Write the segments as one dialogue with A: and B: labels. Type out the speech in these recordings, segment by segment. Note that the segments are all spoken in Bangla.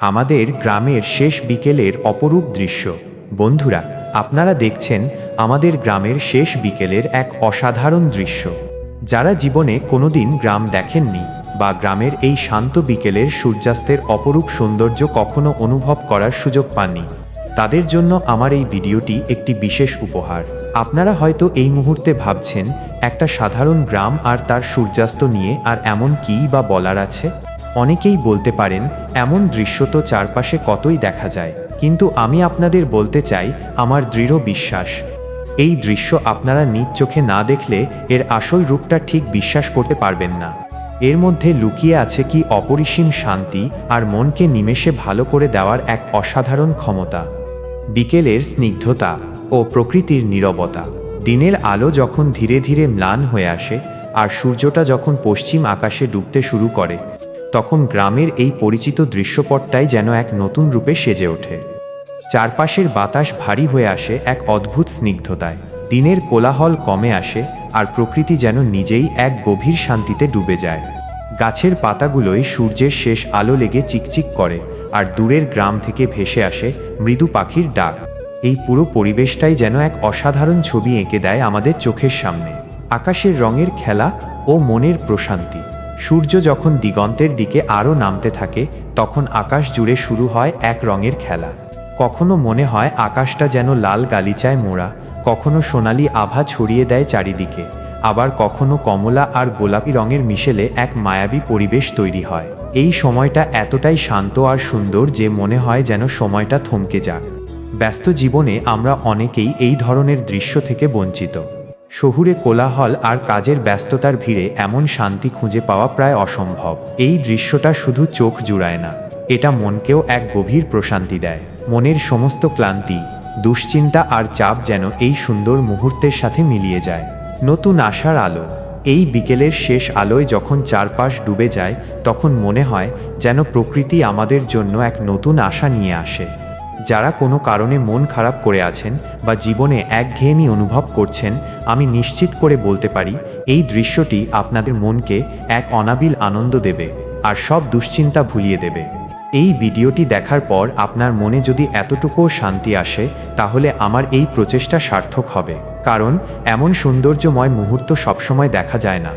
A: আমাদের গ্রামের শেষ বিকেলের অপরূপ দৃশ্য। বন্ধুরা, আপনারা দেখছেন আমাদের গ্রামের শেষ বিকেলের এক অসাধারণ দৃশ্য। যারা জীবনে কোনোদিন গ্রাম দেখেননি বা গ্রামের এই শান্ত বিকেলের সূর্যাস্তের অপরূপ সৌন্দর্য কখনো অনুভব করার সুযোগ পাননি, তাদের জন্য আমার এই ভিডিওটি একটি বিশেষ উপহার। আপনারা হয়তো এই মুহূর্তে ভাবছেন, একটা সাধারণ গ্রাম আর তার সূর্যাস্ত নিয়ে আর এমন কী বা বলার আছে? অনেকেই বলতে পারেন এমন দৃশ্য তো চারপাশে কতই দেখা যায়, কিন্তু আমি আপনাদের বলতে চাই, আমার দৃঢ় বিশ্বাস। এই দৃশ্য আপনারা নিজ চোখে না দেখলে এর আসল রূপটা ঠিক বিশ্বাস করতে পারবেন না। এর মধ্যে লুকিয়ে আছে কি অপরিসীম শান্তি আর মনকে নিমেষে ভালো করে দেওয়ার এক অসাধারণ ক্ষমতা। বিকেলের স্নিগ্ধতা ও প্রকৃতির নীরবতা। দিনের আলো যখন ধীরে ধীরে ম্লান হয়ে আসে, আর সূর্যটা যখন পশ্চিম আকাশে ডুবতে শুরু করে তখন গ্রামের এই পরিচিত দৃশ্যপটটাই যেন এক নতুন রূপে সেজে ওঠে। চারপাশের বাতাস ভারী হয়ে আসে এক অদ্ভুত স্নিগ্ধতায়। দিনের কোলাহল কমে আসে আর প্রকৃতি যেন নিজেই এক গভীর শান্তিতে ডুবে যায়। গাছের পাতাগুলোয় সূর্যের শেষ আলো লেগে চিকচিক করে আর দূরের গ্রাম থেকে ভেসে আসে মৃদু পাখির ডাক। এই পুরো পরিবেশটাই যেন এক অসাধারণ ছবি এঁকে দেয় আমাদের চোখের সামনে। আকাশের রঙের খেলা ও মনের প্রশান্তি। সূর্য যখন দিগন্তের দিকে আরও নামতে থাকে, তখন আকাশ জুড়ে শুরু হয় এক রঙের খেলা। কখনো মনে হয় আকাশটা যেন লাল গালিচায় মোড়া, কখনো সোনালি আভা ছড়িয়ে দেয় চারিদিকে, আবার কখনো কমলা আর গোলাপি রঙের মিশেলে এক মায়াবী পরিবেশ তৈরি হয়। এই সময়টা এতটাই শান্ত আর সুন্দর যে মনে হয় যেন সময়টা থমকে যাক। ব্যস্ত জীবনে আমরা অনেকেই এই ধরনের দৃশ্য থেকে বঞ্চিত। শহুরে কোলাহল আর কাজের ব্যস্ততার ভিড়ে এমন শান্তি খুঁজে পাওয়া প্রায় অসম্ভব। এই দৃশ্যটা শুধু চোখ জুড়ায় না, এটা মনকেও এক গভীর প্রশান্তি দেয়। মনের সমস্ত ক্লান্তি, দুশ্চিন্তা আর চাপ যেন এই সুন্দর মুহূর্তের সাথে মিলিয়ে যায়। নতুন আশার আলো, এই বিকেলের শেষ আলোয় যখন চারপাশ ডুবে যায়, তখন মনে হয় যেন প্রকৃতি আমাদের জন্য এক নতুন আশা নিয়ে আসে। যারা কোনো কারণে মন খারাপ করে আছেন বা জীবনে একঘেয়েমি অনুভব করছেন, আমি নিশ্চিত করে বলতে পারি, এই দৃশ্যটি আপনাদের মনকে এক অনাবিল আনন্দ দেবে আর সব দুশ্চিন্তা ভুলিয়ে দেবে। এই ভিডিওটি দেখার পর আপনার মনে যদি এতটুকুও শান্তি আসে, তাহলে আমার এই প্রচেষ্টা সার্থক হবে। কারণ, এমন সৌন্দর্যময় মুহূর্ত সবসময় দেখা যায় না।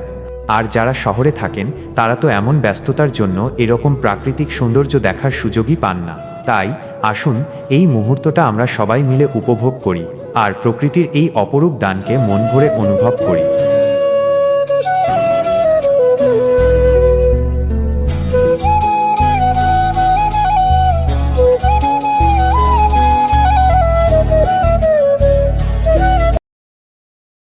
A: আর যারা শহরে থাকেন, তারা তো এমন ব্যস্ততার জন্য এরকম প্রাকৃতিক সৌন্দর্য দেখার সুযোগই পান না। তাই আসুন, এই মুহূর্তটা আমরা সবাই মিলে উপভোগ করি, আর প্রকৃতির এই অপরূপ দানকে মন ভরে অনুভব করি।